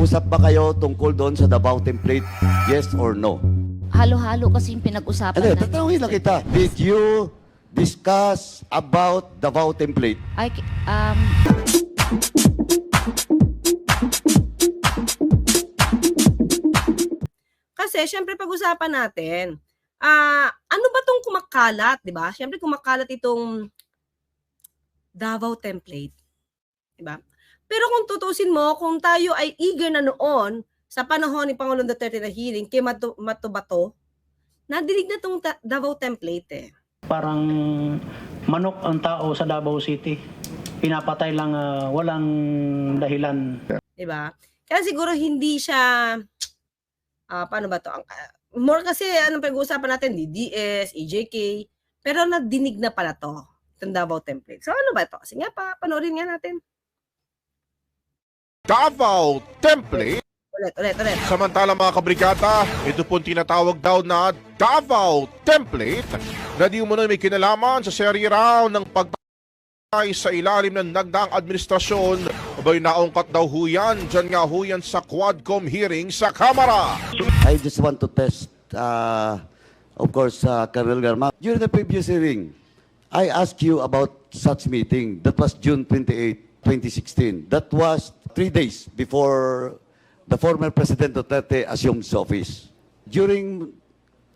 Nag-usap ba kayo tungkol doon sa Davao template? Yes or no? Halo-halo kasi yung pinag-usapan Ano, natin. tatanungin lang kita. Did you discuss about Davao template? Ay, ki- um, Kasi, syempre, pag-usapan natin, ah ano ba tong kumakalat, di ba? Syempre, kumakalat itong Davao template. Di ba? Pero kung tutusin mo, kung tayo ay eager na noon, sa panahon ni Pangulong Duterte na hearing, kay Matu- Matubato, nadinig na tong Davao template eh. Parang manok ang tao sa Davao City. Pinapatay lang ah, walang dahilan. Di ba? Kaya siguro hindi siya, ah paano ba to? Ang, ah, more kasi, anong pag-uusapan natin, DDS, EJK, pero nadinig na pala to, itong Davao template. So ano ba to? Sige nga pa, panoorin nga natin. Davao Template. Ulit, ulit, ulit. Samantala mga kabrigada, ito pong tinatawag daw na Davao Template na di umano'y may kinalaman sa serye raw ng pagtay sa ilalim ng nagdaang administrasyon. Abay naungkat daw huyan, dyan nga huyan sa Quadcom hearing sa Kamara. I just want to test, uh, of course, uh, Colonel Garma. During the previous hearing, I asked you about such meeting. That was June 28, 2016. That was three days before the former President Duterte assumed office. During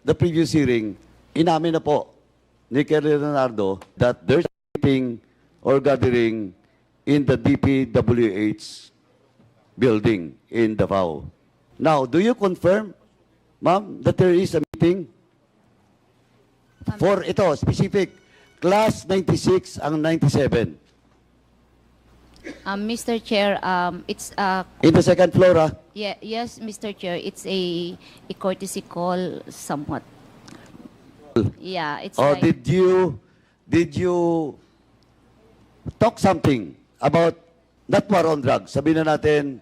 the previous hearing, inamin na po ni Colonel Leonardo that there's a meeting or gathering in the DPWH building in Davao. Now, do you confirm, ma'am, that there is a meeting for ito, specific, class 96 ang 97. Um, Mr. Chair, um, it's uh, In the second floor, ah. yeah, yes, Mr. Chair, it's a, a courtesy call somewhat. Yeah, it's Or like, did you, did you talk something about not war on drugs? Sabihin na natin,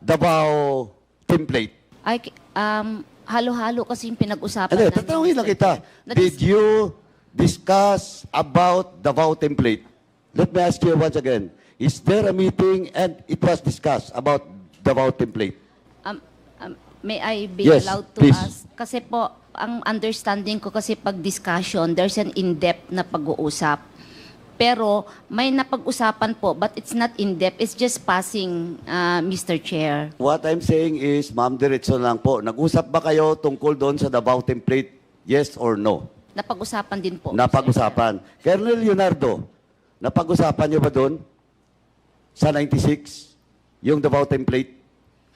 Davao template. ki- um, halo-halo kasi yung pinag-usapan Ano, natin. tatanungin lang Mr. kita. Chair. Did you discuss about Davao template? Let me ask you once again. Is there a meeting and it was discussed about Davao template? Um, um, may I be Yes, allowed to please. ask? Kasi po, ang understanding ko kasi pag discussion, there's an in-depth na pag-uusap. Pero may napag-usapan po, but it's not in-depth. It's just passing, uh, Mr. Chair. What I'm saying is, ma'am, diretso lang po. Nag-usap ba kayo tungkol doon sa Davao template? Yes or no? Napag-usapan din po. Mr. Napag-usapan. Colonel Leonardo, napag-usapan niyo ba doon sa 96 yung Davao template?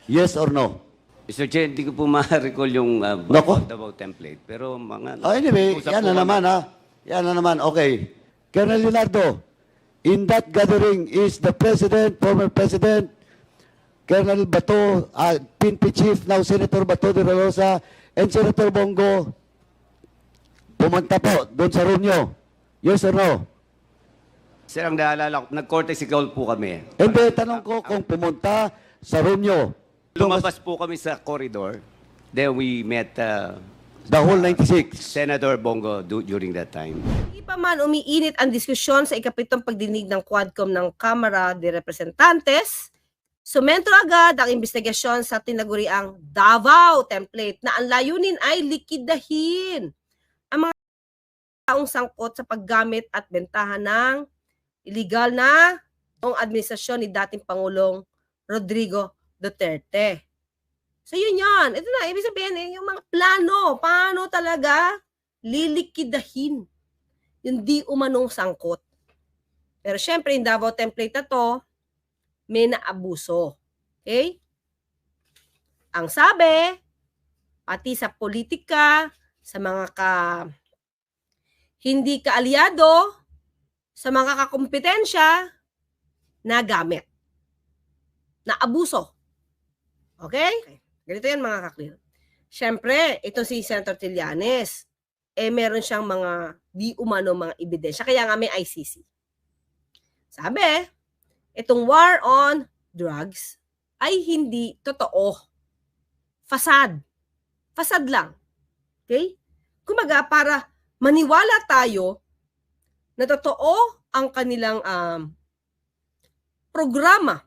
Yes or no? Mr. Chair, hindi ko po ma-recall yung uh, Nako. about template. Pero mga... Oh, anyway, usap yan po na kami. naman ha. Yan na naman. Okay. Colonel Leonardo, in that gathering is the President, former President, Colonel Bato, uh, PNP Chief, now Senator Bato de la Rosa, and Senator Bongo, pumunta po doon sa room nyo. Yes or no? Sir, ang naalala ko, nag-courtesy call po kami. Hindi, tanong ko kung pumunta sa room nyo. Lumabas po kami sa corridor. Then we met uh, The whole 96. Senator Bongo du- during that time. Hindi pa man umiinit ang diskusyon sa ikapitong pagdinig ng Quadcom ng Kamara de Representantes, sumentro agad ang investigasyon sa tinaguriang Davao template na ang layunin ay likidahin ang mga taong sangkot sa paggamit at bentahan ng illegal na ang administrasyon ni dating Pangulong Rodrigo Duterte. So yun yun. Ito na, ibig sabihin, eh, yung mga plano, paano talaga lilikidahin yung di umanong sangkot. Pero syempre, yung Davao template na to, may naabuso. Okay? Ang sabi, pati sa politika, sa mga ka hindi kaalyado, sa mga kakompetensya, na gamit. Na abuso. Okay? Ganito yan mga kaklir. Siyempre, ito si Senator Trillanes, eh meron siyang mga di umano mga ebidensya. Kaya nga may ICC. Sabi, itong war on drugs ay hindi totoo. Fasad. Fasad lang. Okay? Kumaga, para maniwala tayo na totoo ang kanilang um, programa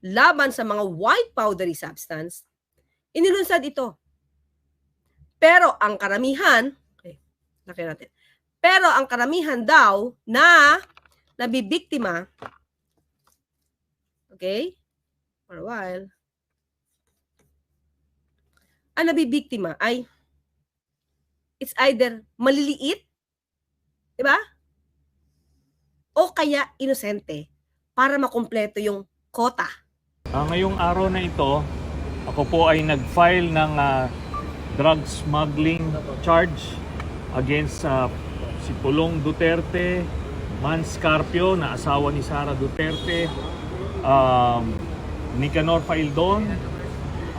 laban sa mga white powdery substance, inilunsad ito. Pero ang karamihan, okay, laki natin. Pero ang karamihan daw na nabibiktima, okay, for a while, ang nabibiktima ay it's either maliliit, di ba? O kaya inosente para makumpleto yung kota. Ah, ngayong araw na ito, ako po ay nag-file ng ah, drug smuggling charge against sa si Pulong Duterte, Man Scarpio na asawa ni Sara Duterte, um, Nicanor Faildon,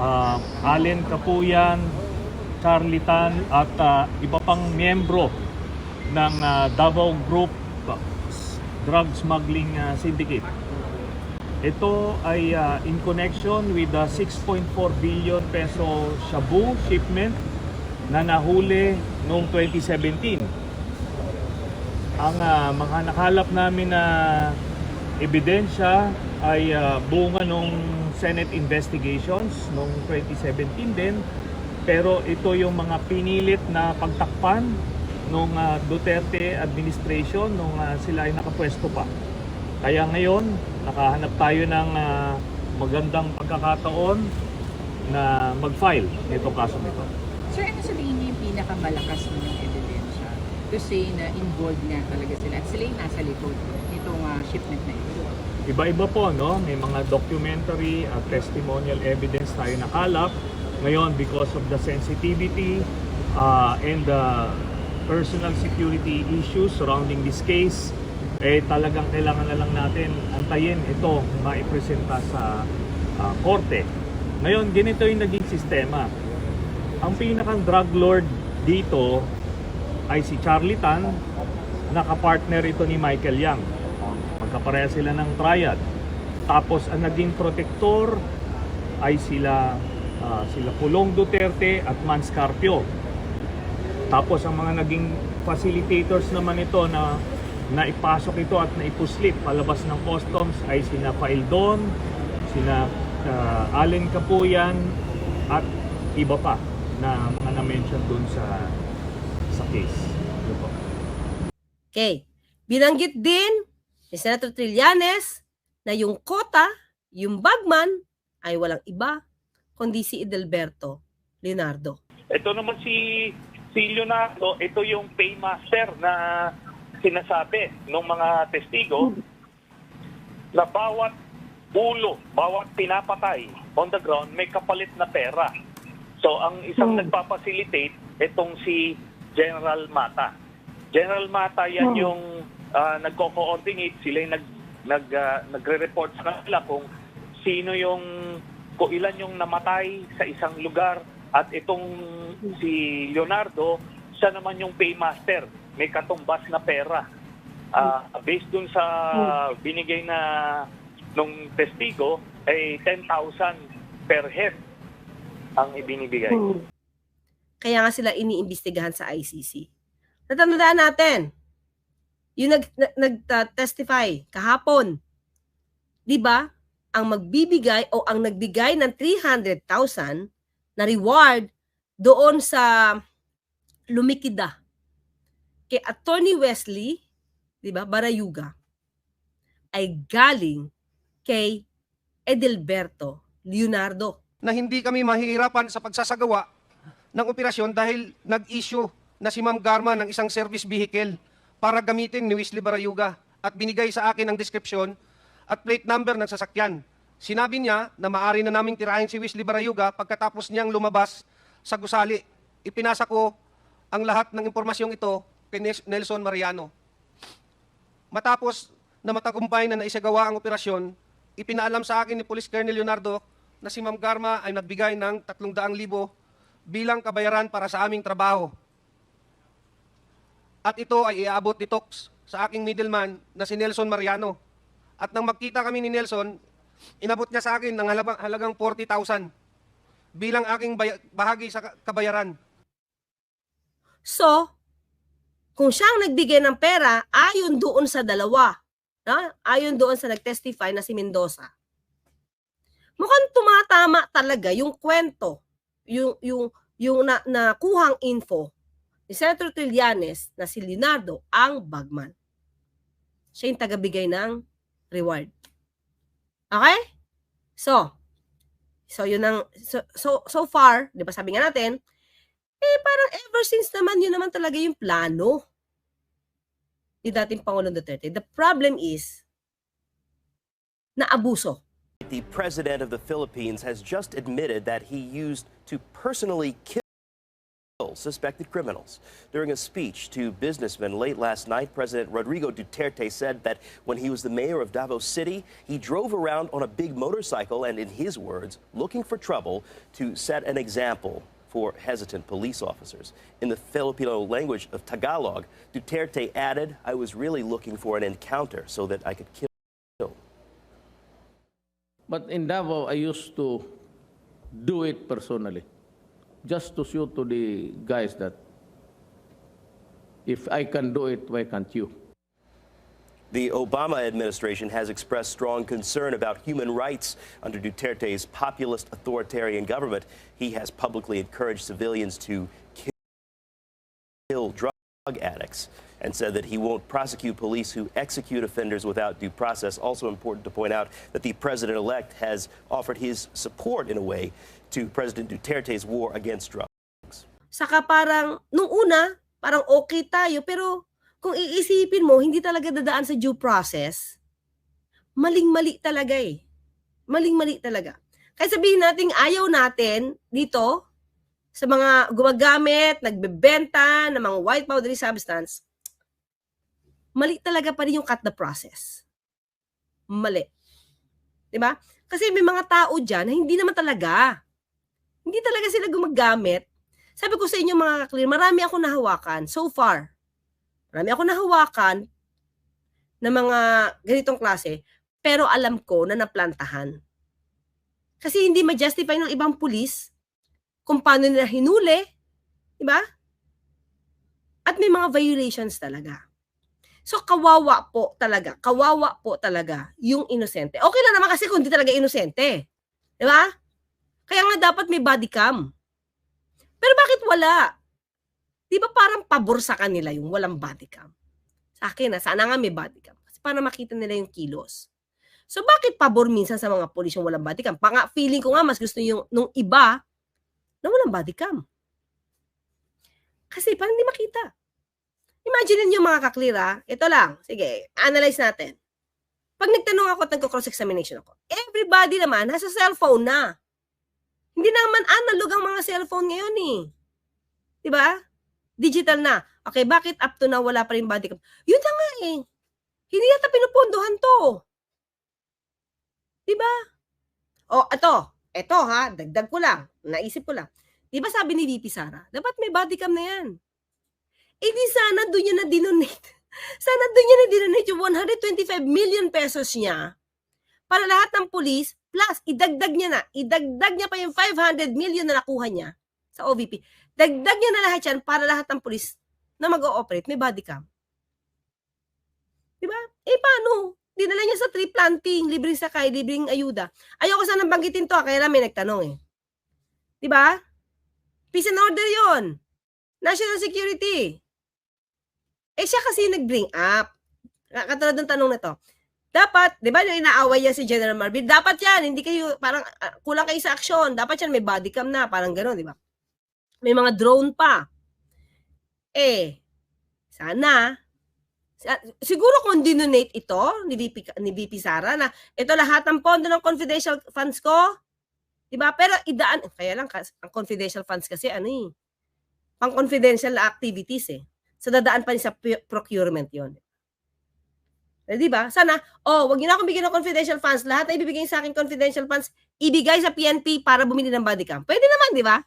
ah, Allen Kapuyan, Charlie Tan at ah, iba pang miyembro ng ah, Davao Group Drug Smuggling ah, Syndicate. Ito ay uh, in connection with the 6.4 billion peso shabu shipment na nahuli noong 2017. Ang uh, mga nakalap namin na ebidensya ay uh, bunga nung Senate investigations noong 2017 din. Pero ito yung mga pinilit na pagtakpan nung uh, Duterte administration nung uh, sila ay nakapwesto pa. Kaya ngayon, nakahanap tayo ng ah, magandang pagkakataon na mag-file nitong kaso nito. Sir, ano sabihin niyo yung pinakamalakas na yung ebidensya to say na involved nga talaga sila at sila yung nasa likod nitong ah, shipment na ito? Iba-iba po, no? May mga documentary at testimonial evidence tayo nakalap. Ngayon, because of the sensitivity uh, and the personal security issues surrounding this case, eh talagang kailangan na lang natin antayin ito maipresenta sa ah, korte. Ngayon, ganito yung naging sistema. Ang pinakang drug lord dito ay si Charlie Tan, nakapartner ito ni Michael Yang. Magkapareha sila ng triad. Tapos ang naging protector ay sila ah, sila Pulong Duterte at Man Scarpio. Tapos ang mga naging facilitators naman ito na na ipasok ito at naipuslit palabas ng customs ay sina Faildon, sina ah, Allen Kapuyan at iba pa na mga na-mention dun sa sa case. Okay. Binanggit din ni Senator Trillanes na yung kota, yung bagman, ay walang iba kundi si Edelberto Leonardo. Ito naman si si Leonardo, ito yung paymaster na sinasabi ng mga testigo na bawat ulo, bawat pinapatay on the ground may kapalit na pera. So ang isang nagpapacilitate itong si General Mata. General Mata yan yung ah, nagko-coordinate, sila yung nag nag ah, nagre-report sa kanila kung sino yung kung ilan yung namatay sa isang lugar at itong si Leonardo siya naman yung paymaster may katumbas na pera Ah, based dun sa binigay na nung testigo ay 10,000 per head ang ibinibigay. Kaya nga sila iniimbestigahan sa ICC. Natandaan natin, yung nag- nag-testify kahapon, di ba, ang magbibigay o ang nagbigay ng 300,000 na reward doon sa lumikida kay Attorney Wesley, di ba, Barayuga, ay galing kay Edelberto Leonardo. na hindi kami mahihirapan sa pagsasagawa ng operasyon dahil nag-issue na si Ma'am Garma ng isang service vehicle para gamitin ni Wesley Barayuga at binigay sa akin ang description at plate number ng sasakyan. Sinabi niya na maari na naming tirahin si Wesley Barayuga pagkatapos niyang lumabas sa gusali. Ipinasa ko ang lahat ng impormasyong ito kay Nelson Mariano. Matapos na matagumpay na naisagawa ang operasyon, ipinaalam sa akin ni Police Colonel Leonardo na si Ma'am Garma ay nagbigay ng 300,000 bilang kabayaran para sa aming trabaho. At ito ay iaabot ni Tox sa aking middleman na si Nelson Mariano. At nang magkita kami ni Nelson, inabot niya sa akin ng halagang, halagang 40,000 bilang aking bahagi sa ka- kabayaran. So, kung siya ang nagbigay ng pera, ayon doon sa dalawa, na? ayon doon sa nag-testify na si Mendoza, mukhang tumatama talaga yung kwento, yung, yung, yung na, nakuhang info ni Senator Trillanes na si Leonardo ang bagman. Siya yung tagabigay ng reward. Okay? So, so yun ang, so, so, so far, di ba sabi nga natin, eh parang ever since naman yun naman talaga yung plano ni dating Pangulong Duterte. The problem is, na abuso. The president of the Philippines has just admitted that he used to personally kill suspected criminals. During a speech to businessmen late last night, President Rodrigo Duterte said that when he was the mayor of Davao City, he drove around on a big motorcycle and, in his words, looking for trouble to set an example for hesitant police officers. In the Filipino language of Tagalog, Duterte added, I was really looking for an encounter so that I could kill. But in Davao, I used to do it personally, just to show to the guys that if I can do it, why can't you? The Obama administration has expressed strong concern about human rights under Duterte's populist authoritarian government. He has publicly encouraged civilians to drug addicts and said that he won't prosecute police who execute offenders without due process. Also important to point out that the president elect has offered his support in a way to President Duterte's war against drugs. Saka parang, nung una, parang okay tayo, pero kung iisipin mo, hindi talaga dadaan sa due process, maling-mali talaga eh. Maling-mali talaga. Kaya sabihin natin, ayaw natin dito, sa mga gumagamit, nagbebenta ng mga white powdery substance, mali talaga pa rin yung cut the process. Mali. 'Di ba? Kasi may mga tao diyan na hindi naman talaga. Hindi talaga sila gumagamit. Sabi ko sa inyo mga clear, marami ako nahawakan so far. Marami ako nahawakan ng mga ganitong klase, pero alam ko na naplantahan. Kasi hindi ma-justify ng ibang pulis kung paano nila hinuli, di ba? At may mga violations talaga. So kawawa po talaga, kawawa po talaga yung inosente. Okay lang naman kasi kung di talaga inosente. Di ba? Kaya nga dapat may body cam. Pero bakit wala? Di ba parang pabor sa kanila yung walang body cam? Sa akin na, sana nga may body cam. Kasi para makita nila yung kilos. So bakit pabor minsan sa mga polis yung walang body cam? Panga, feeling ko nga mas gusto yung nung iba na walang body cam. Kasi parang hindi makita. Imagine niyo mga kaklira, ito lang, sige, analyze natin. Pag nagtanong ako at nagko-cross-examination ako, everybody naman nasa cellphone na. Hindi naman analog ang mga cellphone ngayon eh. ba? Digital na. Okay, bakit up to now wala pa rin body cam? Yun na nga eh. Hindi yata pinupunduhan to. ba? O, ito. Ito ha, dagdag ko lang. Naisip ko lang. 'Di ba sabi ni VP Sara, dapat may body cam na 'yan. Eh di sana doon niya na dinonate. Sana doon niya na dinonate yung 125 million pesos niya para lahat ng police plus idagdag niya na, idagdag niya pa yung 500 million na nakuha niya sa OVP. Dagdag niya na lahat yan para lahat ng police na mag-ooperate may body cam. Paano? Dinala planting, libreng sakay, libreng ayuda. Ayoko sanang banggitin to, ah, kaya lang may nagtanong eh. Diba? Peace and order yon. National security. Eh siya kasi nag-bring up. Katulad ng tanong na to. Dapat, di ba yung inaaway yan si General Marvin, dapat yan, hindi kayo, parang uh, kulang kayo sa aksyon. Dapat yan, may body cam na, parang gano'n, di ba? May mga drone pa. Eh, sana, siguro kung dinonate ito ni VP, ni VP Sara na ito lahat ng pondo ng confidential funds ko, di ba? Pero idaan, kaya lang, ang confidential funds kasi ano eh, pang confidential activities eh. So dadaan pa rin sa procurement yon. Eh, di ba? Sana, oh, wag niyo na akong bigyan ng confidential funds. Lahat na ibibigay sa akin confidential funds, ibigay sa PNP para bumili ng body cam. Pwede naman, di ba?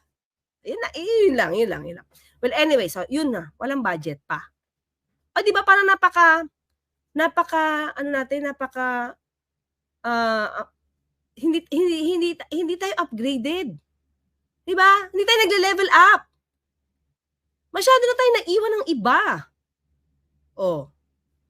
Yun, na, yun lang, yun lang, yun lang. Well, anyway, so yun na, walang budget pa. O, di ba, parang napaka, napaka, ano natin, napaka, uh, hindi, hindi, hindi, hindi tayo upgraded. Di ba? Hindi tayo nagle-level up. Masyado na tayo naiwan ng iba. Oh.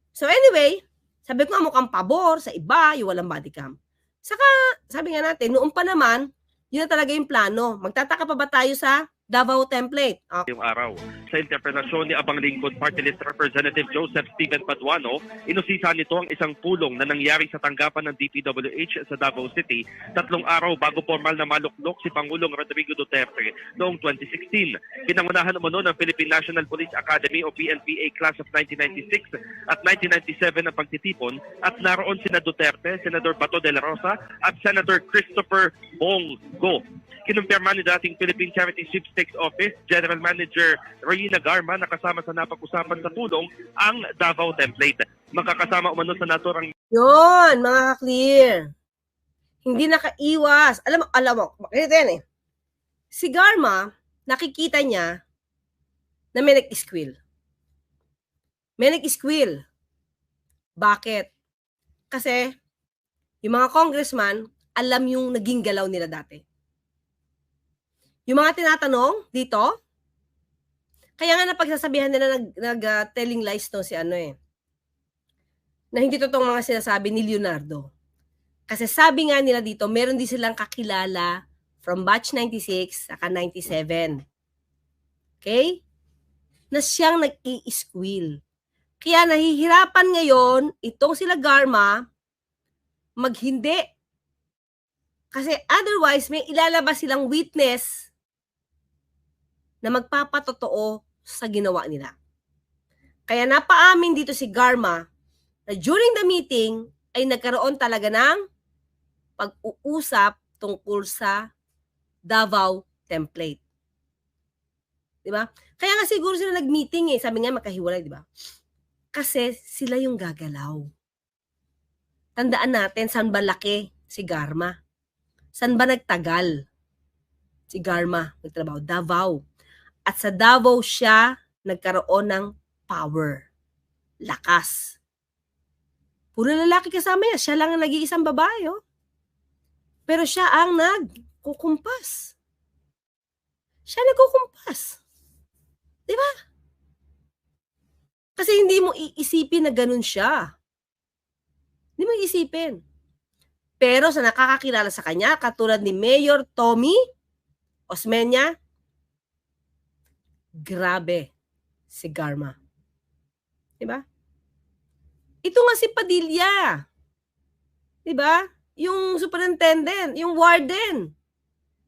So anyway, sabi ko nga mukhang pabor sa iba, yung walang body cam. Saka, sabi nga natin, noon pa naman, yun na talaga yung plano. Magtataka pa ba tayo sa Davao template? Ah, yung araw. Sa interpretasyon ni Abang Lingkod Party List Representative Joseph Steven Paduano, inusisa nito ang isang pulong na nangyari sa tanggapan ng DPWH sa Davao City tatlong araw bago formal na maluklok si Pangulong Rodrigo Duterte noong 2016. Pinangunahan umano ng Philippine National Police Academy o PNPA Class of 1996 at 1997 ang pagtitipon at naroon sina Duterte, Senator Bato de la Rosa at Senator Christopher Bongo. Kinumpirma ni dating Philippine Charity Sweepstakes Office General Manager Reyna Garma na kasama sa napag-usapan sa tulong ang Davao template. Makakasama umano sa naturang Yun, mga ka-clear. Hindi nakaiwas. Alam mo, alam mo, ganito yan eh. Si Garma, nakikita niya na may nag-squill. May nag-squill. Bakit? Kasi, yung mga congressman, alam yung naging galaw nila dati. Yung mga tinatanong dito, kaya nga napagsasabihan nila nag, nag ah, telling lies to si ano eh na hindi totoong mga sinasabi ni Leonardo. Kasi sabi nga nila dito, meron din silang kakilala from batch 96 saka 97. Okay? Na siyang nag-i-squill. Kaya nahihirapan ngayon itong sila Garma maghindi. Kasi otherwise, may ilalabas silang witness na magpapatotoo sa ginawa nila. Kaya napaamin dito si Garma na during the meeting ay nagkaroon talaga ng pag-uusap tungkol sa Davao template. 'Di ba? Kaya nga siguro sila nag-meeting eh, sabi nga magkahiwalay, 'di ba? Kasi sila yung gagalaw. Tandaan natin saan ba laki si Garma? Saan ba nagtagal si Garma nagtrabaho? Davao. At sa Davao siya nagkaroon ng power, lakas. Puro lalaki kasama niya. Siya lang ang nag-iisang babae, oh. Pero siya ang nagkukumpas. Siya nagkukumpas. Di ba? Kasi hindi mo iisipin na ganun siya. Hindi mo iisipin. Pero sa nakakakilala sa kanya, katulad ni Mayor Tommy Osmeña, grabe si Garma. Di ba? Ito nga si Padilla. 'Di ba? Yung superintendent, yung warden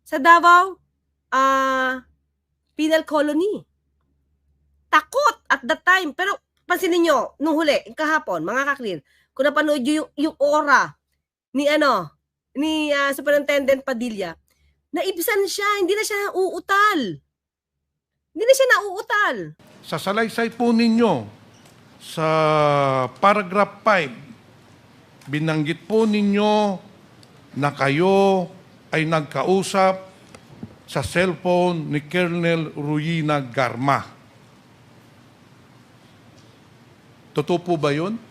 sa Davao ah Penal Colony. Takot at that time. Pero pansinin nyo, nung huli, kahapon, mga kaklir, kung napanood nyo yung, yung aura ni ano, ni ah, Superintendent Padilla, naibsan siya, hindi na siya uutal. Hindi na siya nauutal. Sa salaysay po ninyo, sa paragraph 5, binanggit po ninyo na kayo ay nagkausap sa cellphone ni Colonel Ruina Garma. Totoo po ba yun?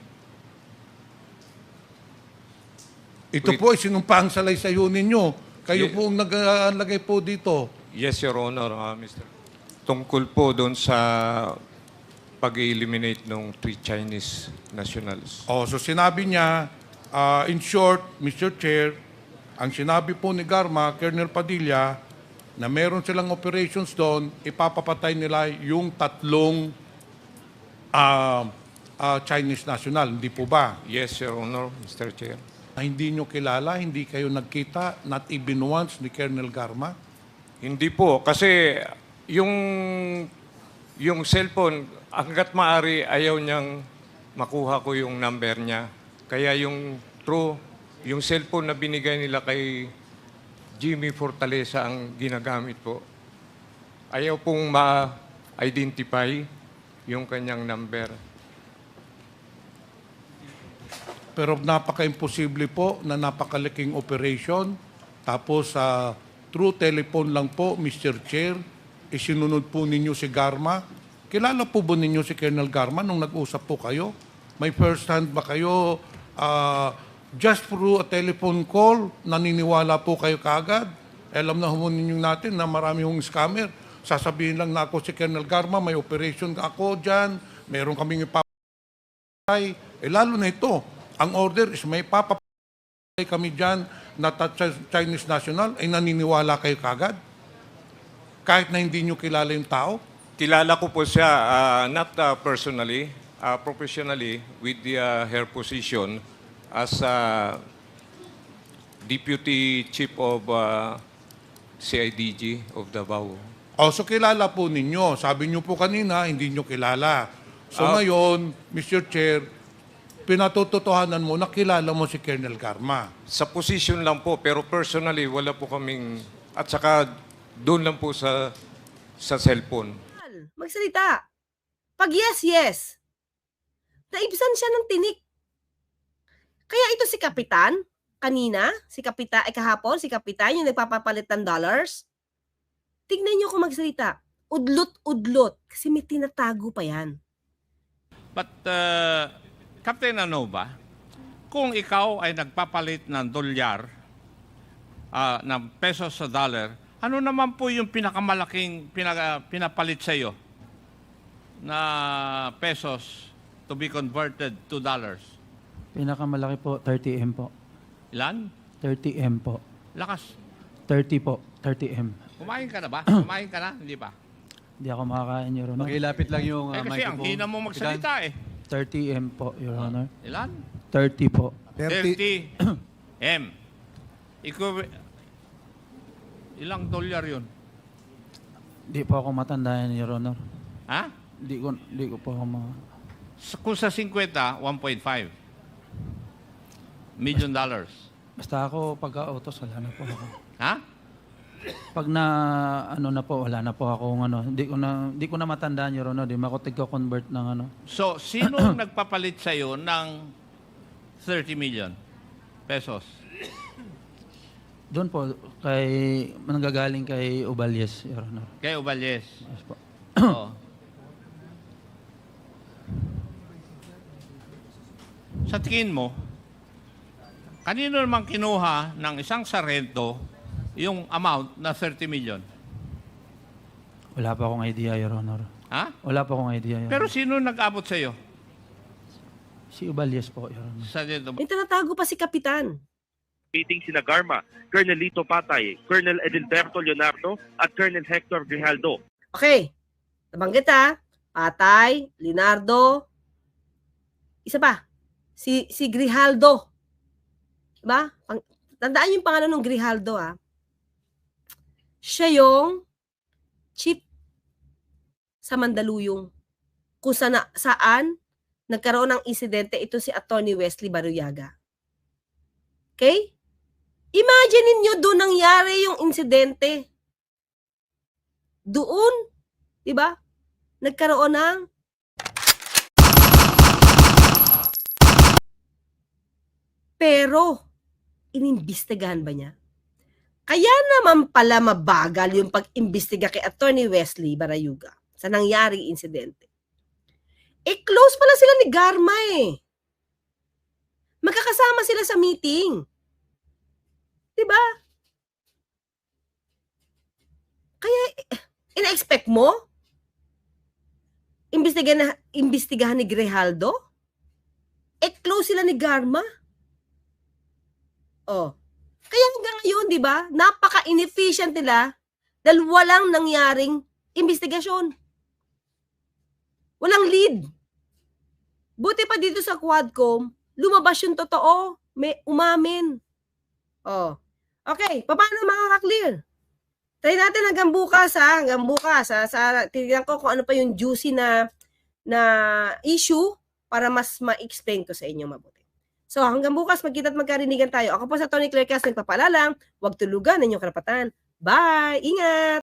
Ito po ay sinumpang salaysayo ninyo. Kayo Ye- po ang naglagay po dito. Yes, Your Honor, uh, Mr. Tungkol po doon sa pag-eliminate ng three Chinese nationals. Oh, so sinabi niya, ah, in short, Mr. Chair, ang sinabi po ni Garma, Colonel Padilla, na meron silang operations doon, ipapapatay nila yung tatlong ah, ah, Chinese national. Hindi po ba? Yes, Your Honor, Mr. Chair. Na hindi nyo kilala, hindi kayo nagkita, not even once ni Colonel Garma? Hindi po, kasi yung yung cellphone, hanggat maaari ayaw niyang makuha ko yung number niya. Kaya yung true, yung cellphone na binigay nila kay Jimmy Fortaleza ang ginagamit po. Ayaw pong ma-identify yung kanyang number. Pero napaka-imposible po na napakalaking operation. Tapos sa through telephone lang po, Mr. Chair, isinunod po ninyo si Garma. Kilala po ba ninyo si Colonel Garma nung nag-usap po kayo? May first hand ba kayo? ah, just through a telephone call, naniniwala po kayo kagad? Alam na ho ninyo natin na marami hong scammer. Sasabihin lang na ako si Colonel Garma, may operation ako dyan, meron kaming ipapatay. Eh lalo na ito, ang order is may papa kami dyan na Chinese national, ay naniniwala kayo kagad? Kahit na hindi nyo kilala yung tao? Kilala ko po siya, ah, not ah, personally, ah, professionally, with the, ah, her position as ah, Deputy Chief of ah, CIDG of Davao. O, so kilala po ninyo. Sabi nyo po kanina, hindi nyo kilala. So Ah. ngayon, Mr. Chair, pinatututuhanan mo na kilala mo si Colonel Garma. Sa position lang po, pero personally, wala po kaming, at saka doon lang po sa, sa cellphone. Magsalita. Pag yes, yes. Naibsan siya ng tinik. Kaya ito si Kapitan, kanina, si Kapitan, ay kahapon, si Kapitan, yung nagpapapalit ng dollars. Tignan niyo kung magsalita. Udlot-udlot. Kasi may tinatago pa yan. But, uh, Captain Anova, kung ikaw ay nagpapalit ng dolyar, ah, ng pesos sa dollar, ano naman po yung pinakamalaking pinaga, pinapalit sa iyo na pesos to be converted to dollars? Pinakamalaki po, 30M po. Ilan? 30M po. Lakas. 30 po, 30M. Kumain ka na ba? Kumain ka na? Hindi pa? Hindi ako makakain, Your Honor. Pakilapit lang yung eh, uh, kasi ang microphone. hina mo magsalita eh. 30M po, Your Honor. Ilan? 30 po. 30 M. Ikaw, ilang dolyar yun? Hindi po ako matandaan, Your Honor. Ha? Hindi ko, hindi ko po ako ma... Sa- Kung sa 50, 1.5 million dollars. Basta ako pagka-autos, wala na po ako. Ha? Pag na ano na po, wala na po ako ano. Hindi ko na hindi ko na matandaan Your Honor, di mo ako tigko-convert ng ano. So, sino ang nagpapalit sa iyo ng 30 million pesos? Doon po kay nanggagaling kay Ubalyes, Your Honor. Kay Uballes. Yes po. Oo. Sa tingin mo, kanino naman kinuha ng isang sarento yung amount na 30 million? Wala pa akong idea, Your Honor. Ha? Wala pa akong idea, Your Pero Honor. sino nag-abot sa iyo? Si Ubalyes po, Your Honor. Sa dito. May tinatago pa si Kapitan. Meeting sina Garma, Colonel Lito Patay, Colonel Edilberto Leonardo at Colonel Hector Grijaldo. Okay. Nabanggit ha. Patay, Linardo. Isa pa. Si, si Grijaldo. Diba? Pang, tandaan yung pangalan ng Grijaldo ha. Siya yung chief sa Mandaluyong. Kung sana, saan nagkaroon ng insidente ito si Attorney Wesley Baruyaga. Okay? Imagine ninyo doon nangyari yung insidente. Doon, 'di ba? Nagkaroon ng Pero inimbestigahan ba niya? Kaya naman pala mabagal yung pag-imbestiga kay Attorney Wesley Barayuga sa nangyaring insidente. Eh, close pala sila ni Garma eh. Magkakasama sila sa meeting. 'Di ba? Kaya eh, ina-expect mo imbestigahan imbestigahan ni Grijaldo? Eh close sila ni Garma. Oh. Kaya hanggang ngayon, 'di ba? Napaka-inefficient nila dahil walang nangyaring investigasyon. Walang lead. Buti pa dito sa Quadcom, lumabas yung totoo. May umamin. Oh. Okay, paano makaka-clear? Try natin hanggang bukas ha, hanggang bukas ha. Sa, tignan ko kung ano pa yung juicy na na issue para mas ma-explain ko sa inyo mabuti. So hanggang bukas magkita at magkarinigan tayo. Ako po sa Tony Claire Cas nagpapalalang, huwag tulugan ang inyong karapatan. Bye! Ingat!